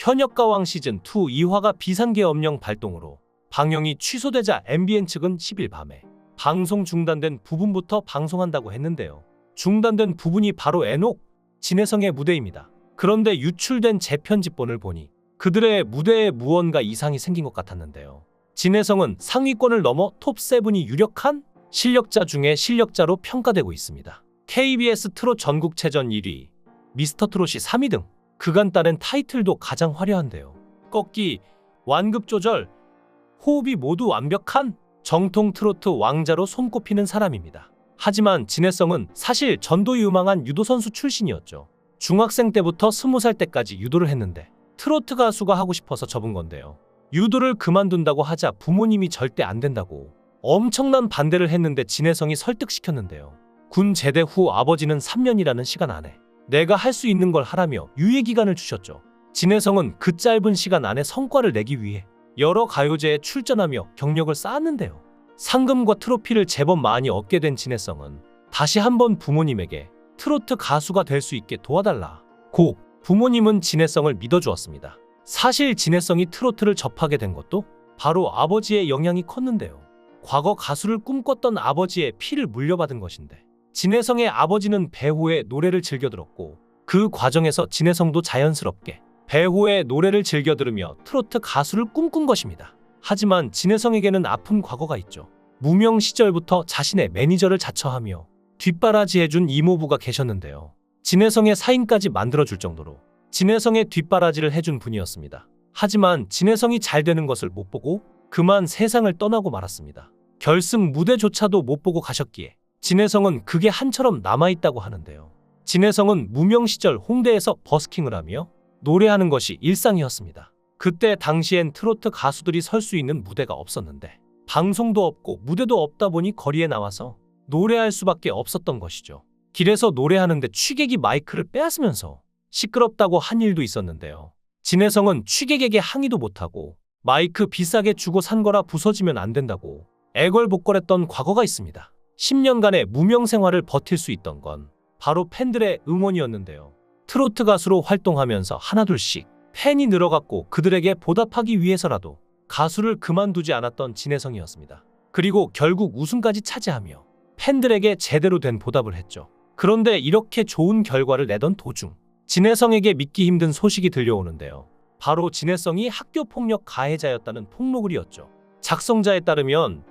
현역가왕 시즌2 2화가 비상계 엄령 발동으로 방영이 취소되자 MBN 측은 10일 밤에 방송 중단된 부분부터 방송한다고 했는데요. 중단된 부분이 바로 애녹, 진혜성의 무대입니다. 그런데 유출된 재편집본을 보니 그들의 무대에 무언가 이상이 생긴 것 같았는데요. 진혜성은 상위권을 넘어 톱7이 유력한 실력자 중에 실력자로 평가되고 있습니다. KBS 트롯 전국체전 1위, 미스터 트롯이 3위 등 그간 따낸 타이틀도 가장 화려한데요. 꺾기, 완급 조절, 호흡이 모두 완벽한 정통 트로트 왕자로 손꼽히는 사람입니다. 하지만 진해성은 사실 전도이 유망한 유도 선수 출신이었죠. 중학생 때부터 20살 때까지 유도를 했는데 트로트 가수가 하고 싶어서 접은 건데요. 유도를 그만둔다고 하자 부모님이 절대 안 된다고 엄청난 반대를 했는데 진해성이 설득시켰는데요. 군 제대 후 아버지는 3년이라는 시간 안에 내가 할 수 있는 걸 하라며 유예 기간을 주셨죠. 진해성은 그 짧은 시간 안에 성과를 내기 위해 여러 가요제에 출전하며 경력을 쌓았는데요. 상금과 트로피를 제법 많이 얻게 된 진해성은 다시 한번 부모님에게 트로트 가수가 될 수 있게 도와달라. 고 부모님은 진해성을 믿어주었습니다. 사실 진해성이 트로트를 접하게 된 것도 바로 아버지의 영향이 컸는데요. 과거 가수를 꿈꿨던 아버지의 피를 물려받은 것인데 진해성의 아버지는 배호의 노래를 즐겨 들었고 그 과정에서 진해성도 자연스럽게 배호의 노래를 즐겨 들으며 트로트 가수를 꿈꾼 것입니다. 하지만 진해성에게는 아픈 과거가 있죠. 무명 시절부터 자신의 매니저를 자처하며 뒷바라지해준 이모부가 계셨는데요. 진해성의 사인까지 만들어줄 정도로 진해성의 뒷바라지를 해준 분이었습니다. 하지만 진해성이 잘 되는 것을 못 보고 그만 세상을 떠나고 말았습니다. 결승 무대조차도 못 보고 가셨기에 진해성은 그게 한처럼 남아있다고 하는데요. 진해성은 무명 시절 홍대에서 버스킹을 하며 노래하는 것이 일상이었습니다. 그때 당시엔 트로트 가수들이 설 수 있는 무대가 없었는데 방송도 없고 무대도 없다 보니 거리에 나와서 노래할 수밖에 없었던 것이죠. 길에서 노래하는데 취객이 마이크를 빼앗으면서 시끄럽다고 한 일도 있었는데요. 진해성은 취객에게 항의도 못하고 마이크 비싸게 주고 산 거라 부서지면 안 된다고 애걸복걸했던 과거가 있습니다. 10년간의 무명 생활을 버틸 수 있던 건 바로 팬들의 응원이었는데요. 트로트 가수로 활동하면서 하나둘씩 팬이 늘어갔고 그들에게 보답하기 위해서라도 가수를 그만두지 않았던 진해성이었습니다. 그리고 결국 우승까지 차지하며 팬들에게 제대로 된 보답을 했죠. 그런데 이렇게 좋은 결과를 내던 도중 진해성에게 믿기 힘든 소식이 들려오는데요. 바로 진해성이 학교 폭력 가해자였다는 폭로글이었죠. 작성자에 따르면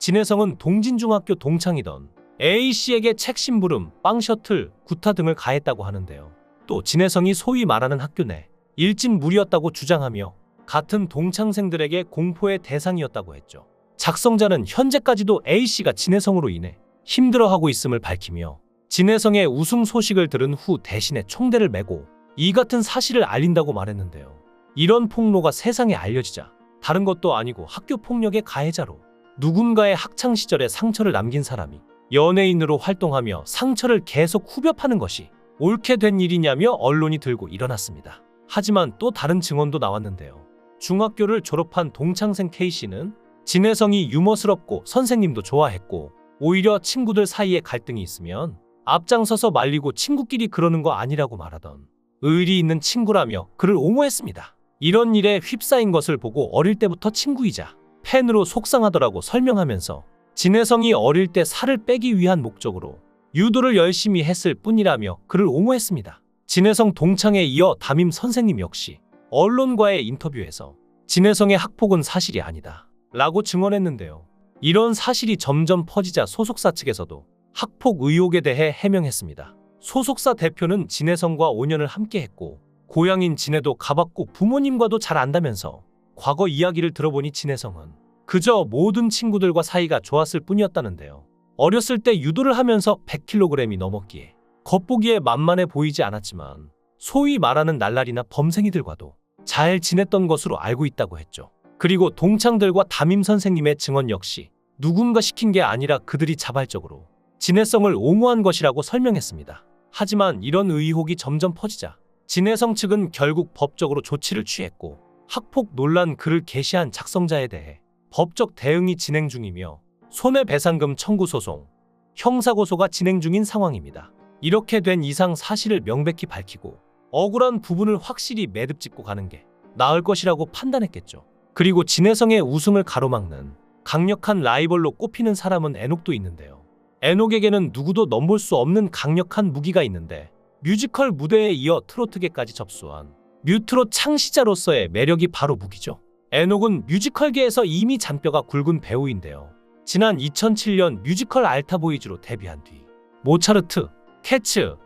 진해성은 동진중학교 동창이던 A씨에게 책 심부름, 빵 셔틀, 구타 등을 가했다고 하는데요. 또 진해성이 소위 말하는 학교 내 일진 무리였다고 주장하며 같은 동창생들에게 공포의 대상이었다고 했죠. 작성자는 현재까지도 A씨가 진해성으로 인해 힘들어하고 있음을 밝히며 진해성의 우승 소식을 들은 후 대신에 총대를 메고 이 같은 사실을 알린다고 말했는데요. 이런 폭로가 세상에 알려지자 다른 것도 아니고 학교 폭력의 가해자로 누군가의 학창 시절에 상처를 남긴 사람이 연예인으로 활동하며 상처를 계속 후벼 파는 것이 옳게 된 일이냐며 언론이 들고 일어났습니다. 하지만 또 다른 증언도 나왔는데요. 중학교를 졸업한 동창생 K씨는 진해성이 유머스럽고 선생님도 좋아했고 오히려 친구들 사이에 갈등이 있으면 앞장서서 말리고 친구끼리 그러는 거 아니라고 말하던 의리 있는 친구라며 그를 옹호했습니다. 이런 일에 휩싸인 것을 보고 어릴 때부터 친구이자 팬으로 속상하더라고 설명하면서 진해성이 어릴 때 살을 빼기 위한 목적으로 유도를 열심히 했을 뿐이라며 그를 옹호했습니다. 진해성 동창에 이어 담임 선생님 역시 언론과의 인터뷰에서 진해성의 학폭은 사실이 아니다 라고 증언했는데요. 이런 사실이 점점 퍼지자 소속사 측에서도 학폭 의혹에 대해 해명했습니다. 소속사 대표는 진해성과 5년을 함께했고 고향인 진해도 가봤고 부모님과도 잘 안다면서 과거 이야기를 들어보니 진해성은 그저 모든 친구들과 사이가 좋았을 뿐이었다는데요. 어렸을 때 유도를 하면서 100kg이 넘었기에 겉보기에 만만해 보이지 않았지만 소위 말하는 날라리나 범생이들과도 잘 지냈던 것으로 알고 있다고 했죠. 그리고 동창들과 담임 선생님의 증언 역시 누군가 시킨 게 아니라 그들이 자발적으로 진해성을 옹호한 것이라고 설명했습니다. 하지만 이런 의혹이 점점 퍼지자 진해성 측은 결국 법적으로 조치를 취했고 학폭 논란 글을 게시한 작성자에 대해 법적 대응이 진행 중이며 손해배상금 청구 소송, 형사고소가 진행 중인 상황입니다. 이렇게 된 이상 사실을 명백히 밝히고 억울한 부분을 확실히 매듭 짓고 가는 게 나을 것이라고 판단했겠죠. 그리고 진혜성의 우승을 가로막는 강력한 라이벌로 꼽히는 사람은 에녹도 있는데요. 에녹에게는 누구도 넘볼 수 없는 강력한 무기가 있는데 뮤지컬 무대에 이어 트로트계까지 접수한 뮤트로 창시자로서의 매력이 바로 무기죠. 에녹은 뮤지컬계에서 이미 잔뼈가 굵은 배우인데요. 지난 2007년 뮤지컬 알타보이즈로 데뷔한 뒤 모차르트, 캐츠,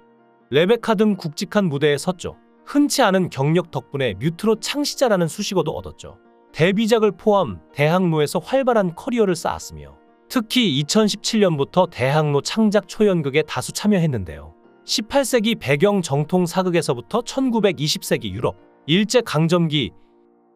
레베카 등 굵직한 무대에 섰죠. 흔치 않은 경력 덕분에 뮤트로 창시자라는 수식어도 얻었죠. 데뷔작을 포함 대학로에서 활발한 커리어를 쌓았으며 특히 2017년부터 대학로 창작 초연극에 다수 참여했는데요. 18세기 배경 정통 사극에서부터 1920세기 유럽 일제 강점기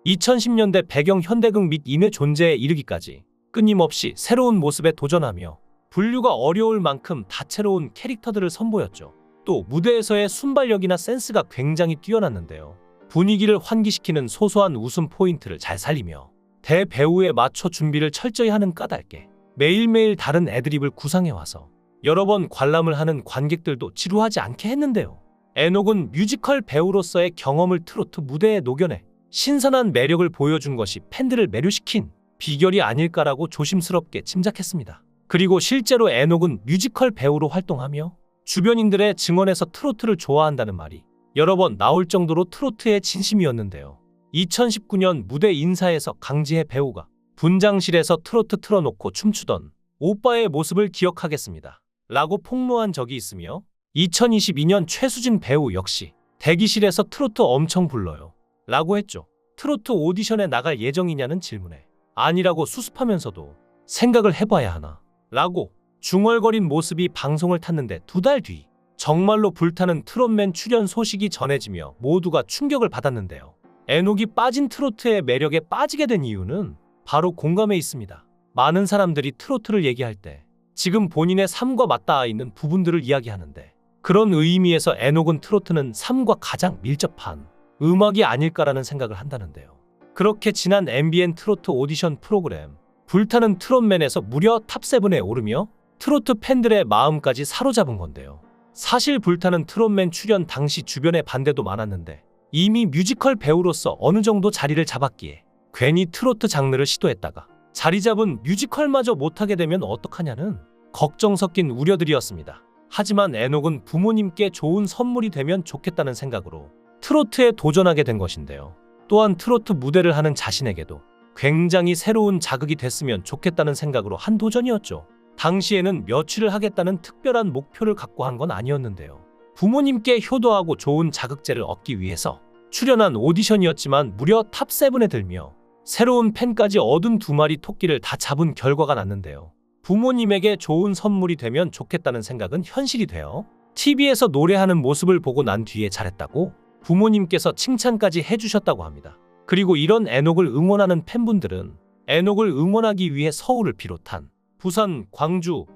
2010년대 배경 현대극 및 인의 존재에 이르기까지 끊임없이 새로운 모습에 도전하며 분류가 어려울 만큼 다채로운 캐릭터들을 선보였죠. 또 무대에서의 순발력이나 센스가 굉장히 뛰어났는데요. 분위기를 환기시키는 소소한 웃음 포인트를 잘 살리며 대배우에 맞춰 준비를 철저히 하는 까닭에 매일매일 다른 애드립을 구상해와서 여러 번 관람을 하는 관객들도 지루하지 않게 했는데요. 에녹은 뮤지컬 배우로서의 경험을 트로트 무대에 녹여내 신선한 매력을 보여준 것이 팬들을 매료시킨 비결이 아닐까라고 조심스럽게 짐작했습니다. 그리고 실제로 에녹은 뮤지컬 배우로 활동하며 주변인들의 증언에서 트로트를 좋아한다는 말이 여러 번 나올 정도로 트로트의 진심이었는데요. 2019년 무대 인사에서 강지혜 배우가 분장실에서 트로트 틀어놓고 춤추던 오빠의 모습을 기억하겠습니다. 라고 폭로한 적이 있으며 2022년 최수진 배우 역시 대기실에서 트로트 엄청 불러요. 라고 했죠. 트로트 오디션에 나갈 예정이냐는 질문에 아니라고 수습하면서도 생각을 해봐야 하나. 라고 중얼거린 모습이 방송을 탔는데 두 달 뒤 정말로 불타는 트롯맨 출연 소식이 전해지며 모두가 충격을 받았는데요. 에녹이 빠진 트로트의 매력에 빠지게 된 이유는 바로 공감에 있습니다. 많은 사람들이 트로트를 얘기할 때 지금 본인의 삶과 맞닿아 있는 부분들을 이야기하는데 그런 의미에서 에녹은 트로트는 삶과 가장 밀접한 음악이 아닐까라는 생각을 한다는데요. 그렇게 지난 MBN 트로트 오디션 프로그램 불타는 트롯맨에서 무려 탑7에 오르며 트로트 팬들의 마음까지 사로잡은 건데요. 사실 불타는 트롯맨 출연 당시 주변에 반대도 많았는데 이미 뮤지컬 배우로서 어느 정도 자리를 잡았기에 괜히 트로트 장르를 시도했다가 자리 잡은 뮤지컬마저 못하게 되면 어떡하냐는 걱정 섞인 우려들이었습니다. 하지만 에녹은 부모님께 좋은 선물이 되면 좋겠다는 생각으로 트로트에 도전하게 된 것인데요. 또한 트로트 무대를 하는 자신에게도 굉장히 새로운 자극이 됐으면 좋겠다는 생각으로 한 도전이었죠. 당시에는 며칠을 하겠다는 특별한 목표를 갖고 한 건 아니었는데요. 부모님께 효도하고 좋은 자극제를 얻기 위해서 출연한 오디션이었지만 무려 탑7에 들며 새로운 팬까지 얻은 두 마리 토끼를 다 잡은 결과가 났는데요. 부모님에게 좋은 선물이 되면 좋겠다는 생각은 현실이 되어 TV에서 노래하는 모습을 보고 난 뒤에 잘했다고 부모님께서 칭찬까지 해주셨다고 합니다. 그리고 이런 에녹을 응원하는 팬분들은 에녹을 응원하기 위해 서울을 비롯한 부산, 광주,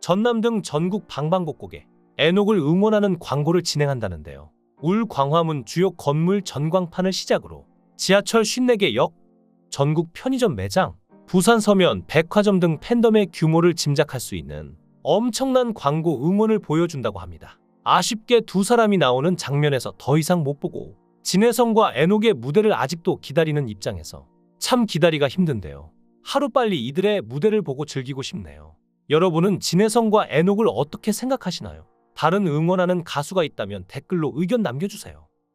전남 등 전국 방방곡곡에 에녹을 응원하는 광고를 진행한다는데요. 울 광화문 주요 건물 전광판을 시작으로 지하철 54개 역, 전국 편의점 매장, 부산 서면, 백화점 등 팬덤의 규모를 짐작할 수 있는 엄청난 광고 응원을 보여준다고 합니다. 아쉽게 두 사람이 나오는 장면에서 더 이상 못 보고 진혜성과 에녹의 무대를 아직도 기다리는 입장에서 참 기다리가 힘든데요. 하루빨리 이들의 무대를 보고 즐기고 싶네요. 여러분은 진혜성과 에녹을 어떻게 생각하시나요? 다른 응원하는 가수가 있다면 댓글로 의견 남겨주세요.